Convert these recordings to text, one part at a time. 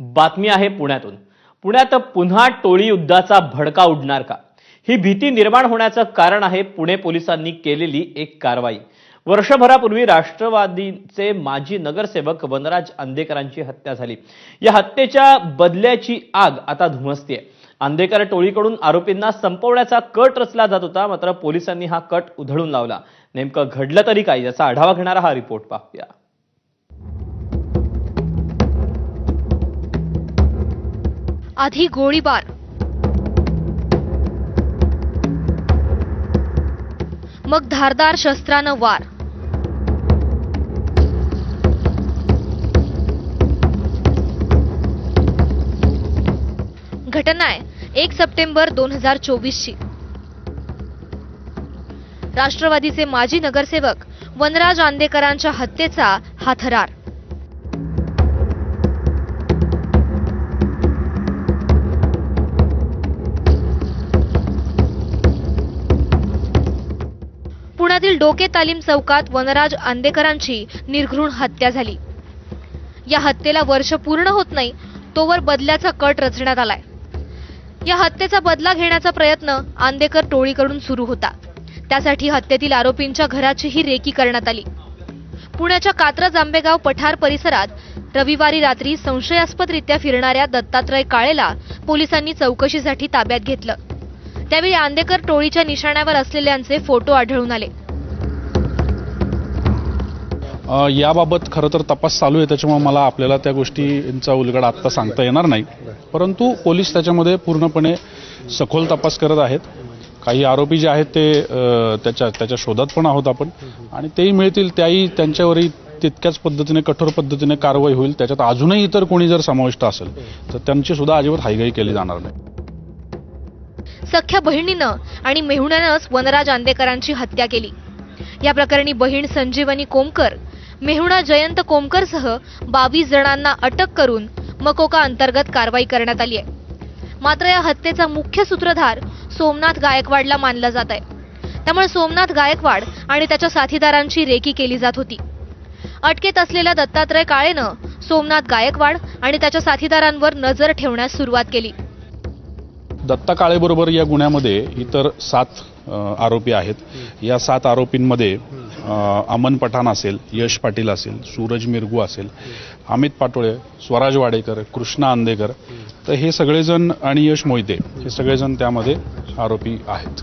बातमी आहे पुण्यातून. पुण्यात पुन्हा टोळी युद्धाचा भडका उडणार का? ही भीती निर्माण होण्याचं कारण आहे पुणे पोलिसांनी केलेली एक कारवाई. वर्षभरापूर्वी राष्ट्रवादीचे माजी नगरसेवक वनराज आंदेकरांची हत्या झाली. या हत्येच्या बदल्याची आग आता धुमसतीये आंदेकर टोळीकडून आरोपींना संपवण्याचा कट रचला जात होता मात्र पोलिसांनी हा कट उधळून लावला. नेमकं घडलं तरी काय? याचा आढावा घेणारा हा रिपोर्ट पाहूया. आधी गोळीबार. मग धारदार शस्त्रानं वार. घटना आहे एक सप्टेंबर दोन हजार चोवीसची. राष्ट्रवादीचे माजी नगरसेवक वनराज आंदेकरांच्या हत्येचा हा थरार पुण्यातील डोके तालीम चौकात वनराज आंदेकरांची निर्घृण हत्या झाली. या हत्येला वर्ष पूर्ण होत नाही तोवर बदल्याचा कट रचण्यात आलाय. या हत्येचा बदला घेण्याचा प्रयत्न आंदेकर टोळीकडून सुरू होता. त्यासाठी हत्येतील आरोपींच्या घराचीही रेकी करण्यात आली. पुण्याच्या कात्रज आंबेगाव पठार परिसरात रविवारी रात्री संशयास्पदरित्या फिरणाऱ्या दत्तात्रय काळेला पोलिसांनी चौकशीसाठी ताब्यात घेतलं. त्यावेळी आंदेकर टोळीच्या निशाण्यावर असलेल्यांचे फोटो आढळून आले. याबाबत खरं तर तपास चालू आहे त्याच्यामुळे मला आपल्याला त्या गोष्टींचा उलगड आत्ता सांगता येणार नाही. परंतु पोलीस त्याच्यामध्ये पूर्णपणे सखोल तपास करत आहेत. काही आरोपी जे आहेत ते त्याच्या त्याच्या शोधात पण आहोत आपण. आणि तेही मिळतील त्याही त्यांच्यावरही तितक्याच पद्धतीने कठोर पद्धतीने कारवाई होईल. त्याच्यात अजूनही इतर कोणी जर समाविष्ट असेल तर त्यांची सुद्धा अजिबात हायगाई केली जाणार नाही. सख्या बहिणीनं आणि मेहुण्यानंच वनराज आंदेकरांची हत्या केली. या प्रकरणी बहीण संजीवनी कोमकर मेहुणा जयंत कोमकरसह बावीस जणांना अटक करून मकोका अंतर्गत कारवाई करण्यात आली आहे. मात्र या हत्येचा मुख्य सूत्रधार सोमनाथ गायकवाडला मानला जात आहे. त्यामुळे सोमनाथ गायकवाड आणि त्याच्या साथीदारांची रेकी केली जात होती. अटकेत असलेल्या दत्तात्रय काळेनं सोमनाथ गायकवाड आणि त्याच्या साथीदारांवर नजर ठेवण्यास सुरुवात केली. दत्ता काळेबरोबर या गुन्ह्यामध्ये इतर सात आरोपी आहेत. या सात आरोपींमध्ये अमन पठाण असेल यश पाटील असेल सूरज मिरगू असेल अमित पाटोळे स्वराज वाडेकर कृष्णा आंदेकर. तर हे सगळेजण आणि यश मोहिते हे सगळेजण त्यामध्ये आरोपी आहेत.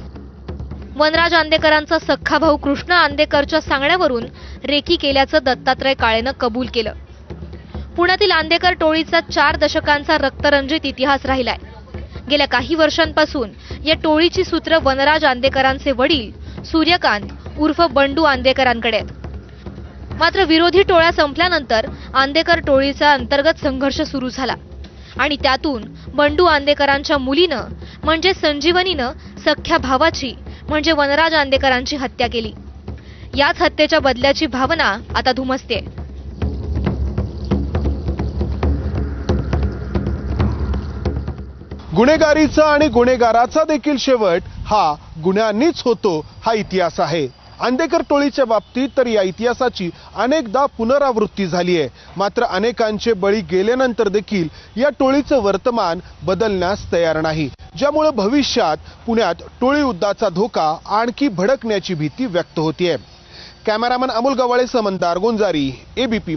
वनराज आंदेकरांचा सख्खा भाऊ कृष्णा आंदेकरच्या सांगण्यावरून रेकी केल्याचं दत्तात्रय काळेनं कबूल केलं. पुण्यातील आंदेकर टोळीचा चार दशकांचा रक्तरंजित इतिहास राहिलाय. गेल्या काही वर्षांपासून या टोळीची सूत्र वनराज आंदेकरांचे वडील सूर्यकांत उर्फ बंडू आंदेकरांकडे आहेत. मात्र विरोधी टोळ्या संपल्यानंतर आंदेकर टोळीचा अंतर्गत संघर्ष सुरू झाला आणि त्यातून बंडू आंदेकरांच्या मुलीनं म्हणजे संजीवनीनं सख्ख्या भावाची म्हणजे वनराज आंदेकरांची हत्या केली. याच हत्येच्या बदल्याची भावना आता धुमसते. गुन्हेगारीचा आणि गुन्हेगाराचा देखील शेवट हा गुन्ह्यांनीच होतो हा इतिहास आहे. आंदेकर टोळीच्या बाबतीत तर या इतिहासाची अनेकदा पुनरावृत्ती झाली आहे. मात्र अनेकांचे बळी गेल्यानंतर देखील या टोळीचं वर्तमान बदलण्यास तयार नाही. ज्यामुळे भविष्यात पुण्यात टोळी उद्दाचा धोका आणखी भडकण्याची भीती व्यक्त होतीये. कॅमेरामन अमोल गवाळे समंतार गोंजारी एबीपी